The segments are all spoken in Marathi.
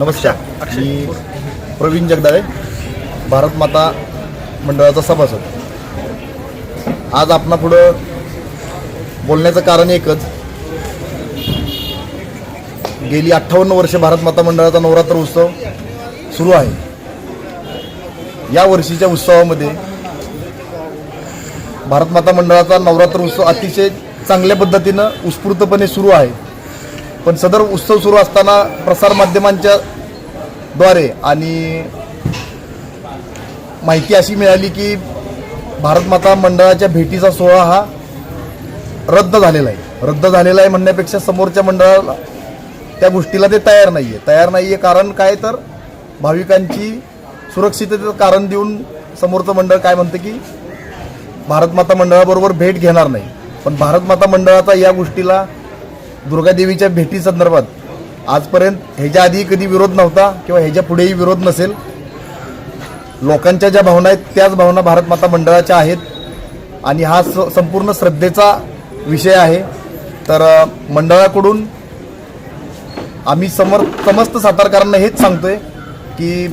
नमस्कार. मी प्रवीण जगदाळे भारत माता मंडळाचा सभासद. आज आपणा पुढं बोलण्याचं कारण एकच. गेली अठ्ठावन्न वर्ष भारत माता मंडळाचा नवरात्र उत्सव सुरू आहे. या वर्षीच्या उत्सवामध्ये भारत माता मंडळाचा नवरात्र उत्सव अतिशय चांगल्या पद्धतीनं उत्स्फूर्तपणे सुरू आहे. पण सदर उत्सव सुरू असताना प्रसारमाध्यमांच्या द्वारे आणि माहिती अशी मिळाली की भारतमाता मंडळाच्या भेटीचा सोहळा हा रद्द झालेला आहे. रद्द झालेला आहे म्हणण्यापेक्षा समोरच्या मंडळाला त्या गोष्टीला ते तयार नाही आहे तयार नाही आहे कारण काय तर भाविकांची सुरक्षिततेचं कारण देऊन समोरचं मंडळ काय म्हणतं की भारतमाता मंडळाबरोबर भेट घेणार नाही. पण भारतमाता मंडळाचा या गोष्टीला दुर्गादेवीच्या भेटी संदर्भात आजपर्यंत ह्याच्या आधी कधी विरोध नव्हता किंवा ह्याच्या पुढेही विरोध नसेल लोकांच्या ज्या भावना आहेत त्याच भावना भारत माता मंडळाच्या आहेत. आणि हा स संपूर्ण श्रद्धेचा विषय आहे. तर मंडळाकडून आम्ही समर समस्त सातारकरांना हेच सांगतोय की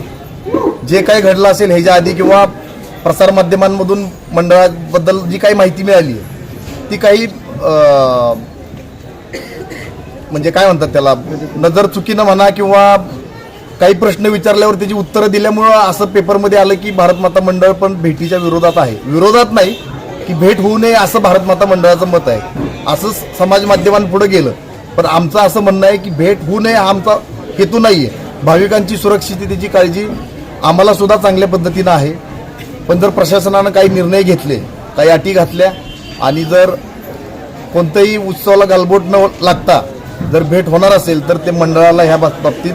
जे काही घडलं असेल ह्याच्या आधी किंवा प्रसारमाध्यमांमधून मंडळाबद्दल जी काही माहिती मिळाली आहे ती काही म्हणजे काय म्हणतात त्याला? नजर चुकीनं म्हणा किंवा काही प्रश्न विचारल्यावर त्याची उत्तरं दिल्यामुळं असं पेपरमध्ये आलं की भारत माता मंडळ पण भेटीच्या विरोधात आहे. विरोधात नाही की भेट होऊ नये असं भारत माता मंडळाचं मत आहे. असं समाज माध्यमांपुढे गेलं. पण आमचं असं म्हणणं आहे की भेट होऊ नये हा आमचा हेतू नाही आहे भाविकांची सुरक्षिततेची काळजी आम्हाला सुद्धा चांगल्या पद्धतीनं आहे. पण जर प्रशासनानं काही निर्णय घेतले काही अटी घातल्या आणि जर कोणत्याही उत्सवाला गालबोट न लागता जर भेट होणार असेल तर ते मंडळाला ह्या बाबतीत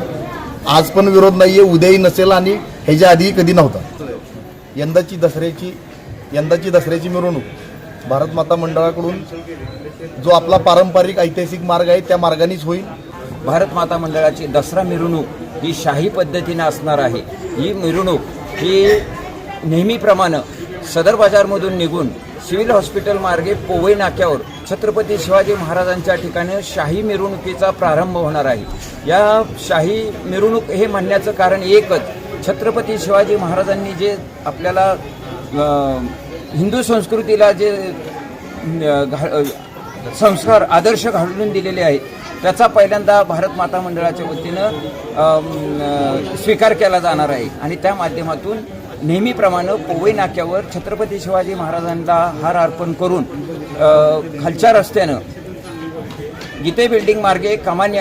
आज पण विरोध नाही आहे उद्याही नसेल आणि ह्याच्या आधीही कधी नव्हता. यंदाची दसऱ्याची यंदाची दसऱ्याची मिरवणूक भारत माता मंडळाकडून जो आपला पारंपरिक ऐतिहासिक मार्ग आहे त्या मार्गानेच होईल. भारत माता मंडळाची दसरा मिरवणूक ही शाही पद्धतीनं असणार आहे. ही मिरवणूक ही नेहमीप्रमाणे सदर बाजारमधून निघून सिव्हिल हॉस्पिटल मार्गे पोवई नाक्यावर छत्रपती शिवाजी महाराजांच्या ठिकाणी शाही मिरवणुकीचा प्रारंभ होणार आहे. या शाही मिरवणूक हे म्हणण्याचं कारण एकच छत्रपती शिवाजी महाराजांनी जे आपल्याला हिंदू संस्कृतीला जे घा- संस्कार आदर्श घालून दिलेले आहेत त्याचा पहिल्यांदा भारत माता मंडळाच्या वतीनं स्वीकार केला जाणार आहे. आणि त्या माध्यमातून नेहमीप्रमाणे पोवई नाक्यावर छत्रपती शिवाजी महाराजांना हार अर्पण करून खालच्या रस्त्यानं गीते बिल्डिंग मार्गे कमानी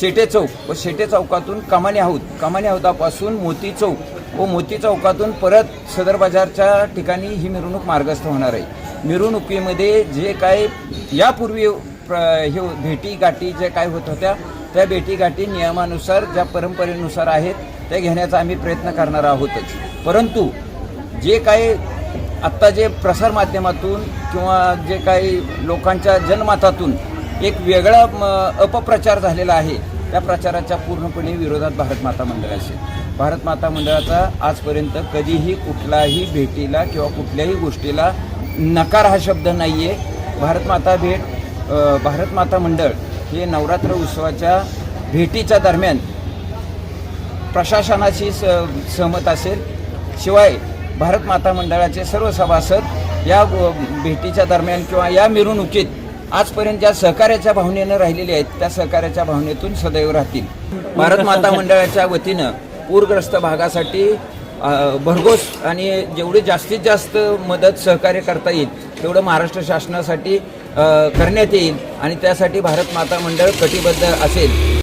शेटे चौक व शेटे चौकातून कमानी हौद कमानी हौदापासून मोती चौक व मोती चौकातून परत सदर बाजारच्या ठिकाणी ही मिरवणूक मार्गस्थ होणार आहे. मिरवणुकीमध्ये जे काय यापूर्वी प्र हे भेटी गाठी जे काय होत होत्या त्या भेटी गाठी नियमानुसार ज्या परंपरेनुसार आहेत त्या घेण्याचा आम्ही प्रयत्न करणार आहोतच. परंतु जे काही आत्ता जे प्रसारमाध्यमातून किंवा जे काही लोकांच्या जनमतातून एक वेगळा अपप्रचार झालेला आहे त्या प्रचाराच्या पूर्णपणे विरोधात भारत माता मंडळ असेल भारत माता मंडळाचा आजपर्यंत कधीही कुठलाही भेटीला किंवा कुठल्याही गोष्टीला नकार हा शब्द नाही आहे भारत माता भेट भारत माता मंडळ हे नवरात्र उत्सवाच्या भेटीच्या दरम्यान प्रशासनाशी स सहमत असेल. शिवाय भारत माता मंडळाचे सर्व सभासद या भेटीच्या दरम्यान किंवा या मिरवणुकीत आजपर्यंत ज्या सहकार्याच्या भावनेनं राहिलेले आहेत त्या सहकार्याच्या भावनेतून सदैव राहतील. भारत माता मंडळाच्या वतीनं पूरग्रस्त भागासाठी भरघोस आणि जेवढी जास्तीत जास्त मदत सहकार्य करता येईल तेवढं महाराष्ट्र शासनासाठी करण्यात येईल आणि त्यासाठी भारत माता मंडळ कटिबद्ध असेल.